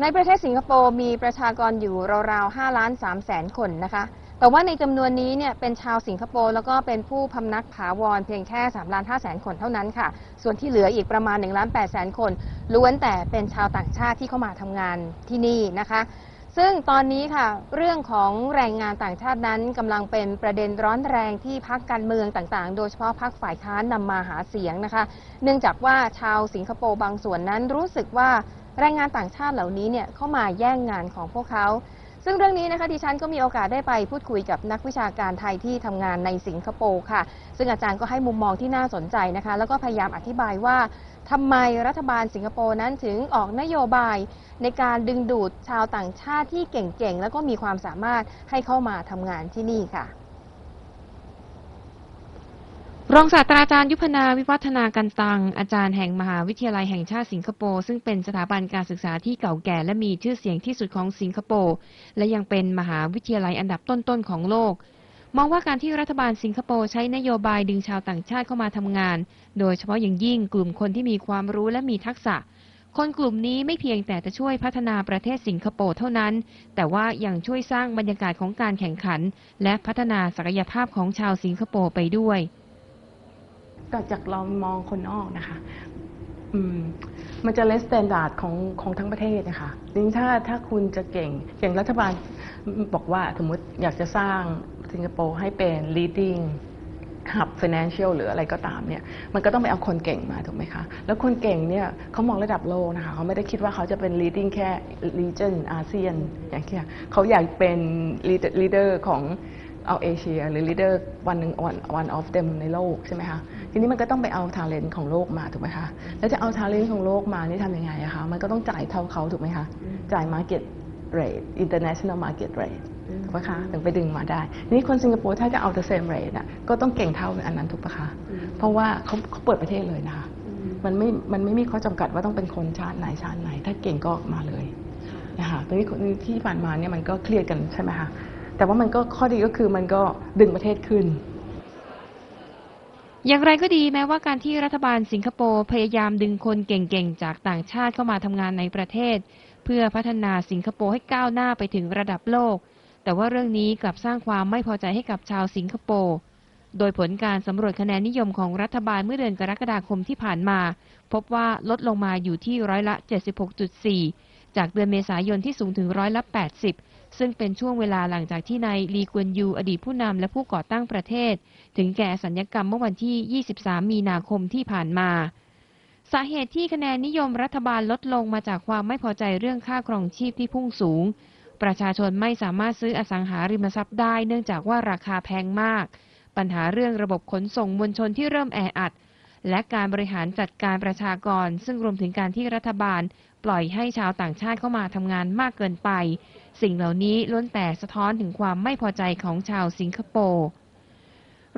ในประเทศสิงคโปร์มีประชากรอยู่ราวๆ5ล้าน3แสนคนนะคะ แต่ว่าในจำนวนนี้เนี่ยเป็นชาวสิงคโปร์แล้วก็เป็นผู้พำนักถาวรเพียงแค่3ล้าน5แสนคนเท่านั้นค่ะ ส่วนที่เหลืออีกประมาณ1ล้าน8แสนคน ล้วนแต่เป็นชาวต่างชาติที่เข้ามาทำงานที่นี่นะคะ ซึ่งตอนนี้ค่ะ เรื่องของแรงงานต่างชาตินั้นกำลังเป็นประเด็นร้อนแรงที่พักการเมืองต่างๆ โดยเฉพาะพักฝ่ายค้านนำมาหาเสียงนะคะ เนื่องจากว่าชาวสิงคโปร์บางส่วนนั้นรู้สึกว่า แรงงานต่างชาติเหล่านี้เนี่ยเข้ามาแย่งงานของพวกเขา ซึ่งเรื่องนี้นะคะดิฉันก็มีโอกาสได้ไปพูดคุยกับนักวิชาการไทยที่ทำงานในสิงคโปร์ค่ะ ซึ่งอาจารย์ก็ให้มุมมองที่น่าสนใจนะคะ แล้วก็พยายามอธิบายว่าทำไมรัฐบาลสิงคโปร์นั้นถึงออกนโยบาย ในการดึงดูดชาวต่างชาติที่เก่งๆแล้วก็มีความสามารถให้เข้ามาทำงานที่นี่ค่ะ รองศาสตราจารย์ยุพนาวิวัฒนากันตัง อาจารย์แห่งมหาวิทยาลัยแห่งชาติสิงคโปร์ซึ่งเป็นสถาบันการศึกษาที่เก่าแก่และมีชื่อเสียงที่สุดของสิงคโปร์และยังเป็นมหาวิทยาลัยอันดับต้นๆของโลก มองว่าการที่รัฐบาลสิงคโปร์ใช้นโยบายดึงชาวต่างชาติเข้ามาทำงาน โดยเฉพาะอย่างยิ่งกลุ่มคนที่มีความรู้และมีทักษะ คนกลุ่มนี้ไม่เพียงแต่จะช่วยพัฒนาประเทศสิงคโปร์เท่านั้น แต่ว่ายังช่วยสร้างบรรยากาศของการแข่งขัน และพัฒนาศักยภาพของชาวสิงคโปร์ไปด้วย ก็จากเรามองคนนอกนะคะ อืม มันจะเลส s ต a ดาร์ดของของทั้งประเทศนะคะดังนั้นถ้าถ้าคุณจะเก่ง อย่างรัฐบาลบอกว่าสมมติอยากจะสร้างสิงคโปร์ให้เป็น leading hub financial หรืออะไรก็ตามเนี่ยมันก็ต้องไปเอาคนเก่งมาถูกไหมคะ แล้วคนเก่งเนี่ยเขามองระดับโลกนะคะเขาไม่ได้คิดว่าเขาจะเป็น leading แค่ region อาเซียนอย่างเงี้ยเขาอยากเป็น leader- leader ของ เอาเอเชียหรือ leader วันหนึ่ง one one of them ในโลกใช่ไหมคะทีนี้มันก็ต้องไปเอา talent ของโลกมาถูกไหมคะแล้วจะเอา talent ของโลกมานี่ทำยังไงอะคะมันก็ต้องจ่ายเท่าเขาถูกไหมคะจ่าย market rate international market rate ถูกไหมคะถึงไปดึงมาได้ นี้คนสิงคโปร์ถ้าจะเอา the same rate อะก็ต้องเก่งเท่าอันนั้นถูกปะคะเพราะว่าเขาเขาเปิดประเทศเลยนะคะมันไม่มันไม่มีข้อจำกัดว่าต้องเป็นคนชาติไหนชาติไหน ถ้าเก่งก็มาเลยนะคะตรงนี้คนที่ผ่านมาเนี่ยมันก็เครียดกันใช่ไหมคะ แต่ว่ามันก็ข้อดีก็คือมันก็ดึงประเทศขึ้น อย่างไรก็ดีแม้ว่าการที่รัฐบาลสิงคโปร์พยายามดึงคนเก่งๆ จากต่างชาติเข้ามาทำงานในประเทศ เพื่อพัฒนาสิงคโปร์ให้ก้าวหน้าไปถึงระดับโลก แต่ว่าเรื่องนี้กลับสร้างความไม่พอใจให้กับชาวสิงคโปร์โดยผลการสำรวจคะแนนนิยมของรัฐบาลเมื่อเดือนกรกฎาคมที่ผ่านมา พบว่าลดลงมาอยู่ที่ร้อยละ 76.4 จากเดือนเมษายนที่สูงถึงร้อยละ 80 ซึ่งเป็นช่วงเวลาหลังจากที่นายลีกวนยูอดีตผู้นำและผู้ก่อตั้งประเทศ ถึงแก่สัญญกรรมเมื่อวันที่ 23 มีนาคมที่ผ่านมา สาเหตุที่คะแนนนิยมรัฐบาลลดลงมาจากความไม่พอใจเรื่องค่าครองชีพที่พุ่งสูง ประชาชนไม่สามารถซื้ออสังหาริมทรัพย์ได้ เนื่องจากว่าราคาแพงมาก ปัญหาเรื่องระบบขนส่งมวลชนที่เริ่มแออัด และการบริหารจัดการประชากร ซึ่งรวมถึงการที่รัฐบาล ปล่อยให้ชาวต่างชาติเข้ามาทำงานมากเกินไป สิ่งเหล่านี้ล้วนแต่สะท้อนถึงความไม่พอใจของชาวสิงคโปร์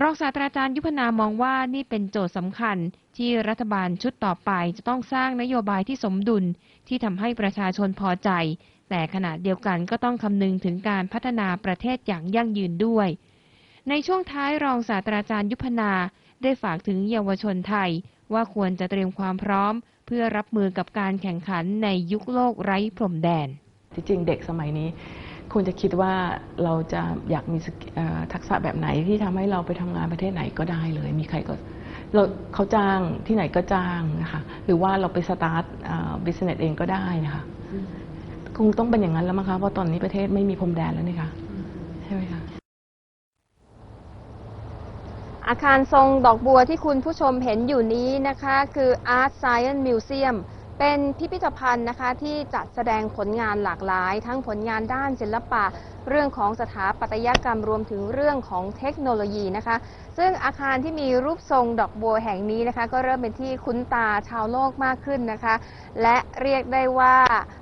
รองศาสตราจารย์ยุพนามองว่านี่เป็นโจทย์สำคัญที่รัฐบาลชุดต่อไปจะต้องสร้างนโยบายที่สมดุลที่ทำให้ประชาชนพอใจ แต่ขณะเดียวกันก็ต้องคำนึงถึงการพัฒนาประเทศอย่างยั่งยืนด้วย ในช่วงท้ายรองศาสตราจารย์ยุพนา ได้ฝากถึงเยาวชนไทย ว่าควรจะเตรียมความพร้อม เพื่อรับมือกับการแข่งขันในยุคโลกไร้พรมแดน ที่จริงเด็กสมัยนี้ควรจะคิดว่าเราจะอยากมีสกิเอ่อทักษะแบบไหนที่ทำให้เราไปทำงานประเทศไหนก็ได้เลย มีใครก็เราเขาจ้างที่ไหนก็จ้างนะคะหรือว่าเราไปสตาร์ทบิสเนสเองก็ได้นะคะคงต้องเป็นอย่างนั้นแล้วมั้งคะเพราะตอนนี้ประเทศไม่มีพรมแดนแล้วนี่คะใช่ไหมคะ อาคารทรงดอกบัวที่คุณผู้ชมเห็นอยู่นี้นะคะ คือ Art Science Museum เป็นพิพิธภัณฑ์นะคะที่จัดแสดงผลงานหลากหลาย ทั้งผลงานด้านศิลปะ เรื่องของสถาปัตยกรรมรวมถึงเรื่องของเทคโนโลยีนะคะ ซึ่งอาคารที่มีรูปทรงดอกบัวแห่งนี้นะคะ ก็เริ่มเป็นที่คุ้นตาชาวโลกมากขึ้นนะคะ และเรียกได้ว่า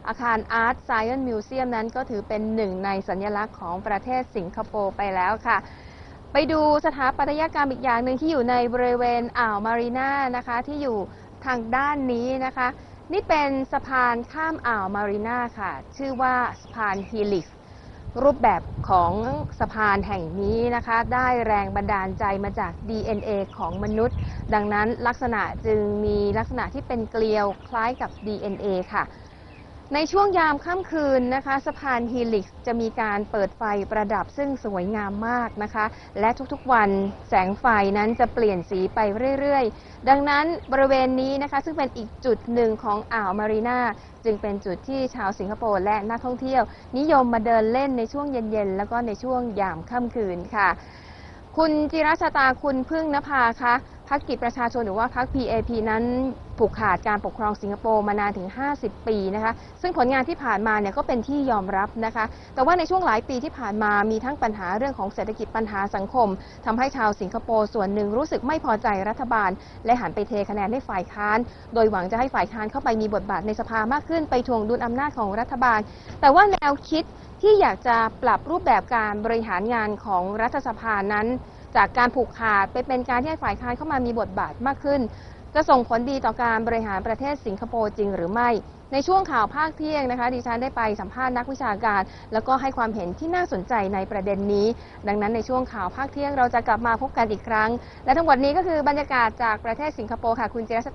อาคาร Art Science Museum นั้นก็ถือเป็นหนึ่งในสัญลักษณ์ของประเทศสิงคโปร์ไปแล้วค่ะ ไปดูสถาปัตยกรรมอีกอย่างหนึ่งที่อยู่ในบริเวณอ่าวมารีนานะคะที่อยู่ทางด้านนี้นะคะ นี่เป็นสะพานข้ามอ่าวมารีนาค่ะ ชื่อว่าสะพานฮีลิกรูปแบบของสะพานแห่งนี้นะคะ ได้แรงบันดาลใจมาจาก DNA ของมนุษย์ ดังนั้นลักษณะจึงมีลักษณะที่เป็นเกลียวคล้ายกับ DNA ค่ะ ในช่วงยามค่ำคืนนะคะสะพานฮีลิกจะมีการเปิดไฟประดับซึ่งสวยงามมากนะคะ และทุกๆวันแสงไฟนั้นจะเปลี่ยนสีไปเรื่อยๆ ดังนั้นบริเวณนี้นะคะซึ่งเป็นอีกจุดหนึ่งของอ่าวมารีนาจึงเป็นจุดที่ชาวสิงคโปร์และนักท่องเที่ยว นิยมมาเดินเล่นในช่วงเย็นๆ แล้วก็ในช่วงยามค่ำคืนค่ะ คุณจิรัชตาคุณพึ่งนภาคะ พักกิจประชาชนหรือว่าพัก PAP นั้นผูกขาดการปกครองสิงคโปร์มานานถึง 50 ปีนะคะ ซึ่งผลงานที่ผ่านมาเนี่ยก็เป็นที่ยอมรับนะคะ แต่ว่าในช่วงหลายปีที่ผ่านมามีทั้งปัญหาเรื่องของเศรษฐกิจปัญหาสังคมทำให้ชาวสิงคโปร์ส่วนหนึ่งรู้สึกไม่พอใจรัฐบาล และหันไปเทคะแนนให้ฝ่ายค้าน โดยหวังจะให้ฝ่ายค้านเข้าไปมีบทบาทในสภามากขึ้นไปทวงดุลอำนาจของรัฐบาล แต่ว่าแนวคิดที่อยากจะปรับรูปแบบการบริหารงานของรัฐสภานั้น จากการผูกขาดไปเป็นการที่ให้ฝ่ายค้านเข้ามามีบทบาทมากขึ้น จะส่งผลดีต่อการบริหารประเทศสิงคโปร์จริงหรือไม่ ในช่วงข่าวภาคเที่ยงนะคะ ดิฉันได้ไปสัมภาษณ์นักวิชาการ แล้วก็ให้ความเห็นที่น่าสนใจในประเด็นนี้ ดังนั้นในช่วงข่าวภาคเที่ยงเราจะกลับมาพบกันอีกครั้ง และทั้งหมดนี้ก็คือบรรยากาศจากประเทศสิงคโปร์ค่ะคุณเจรสตา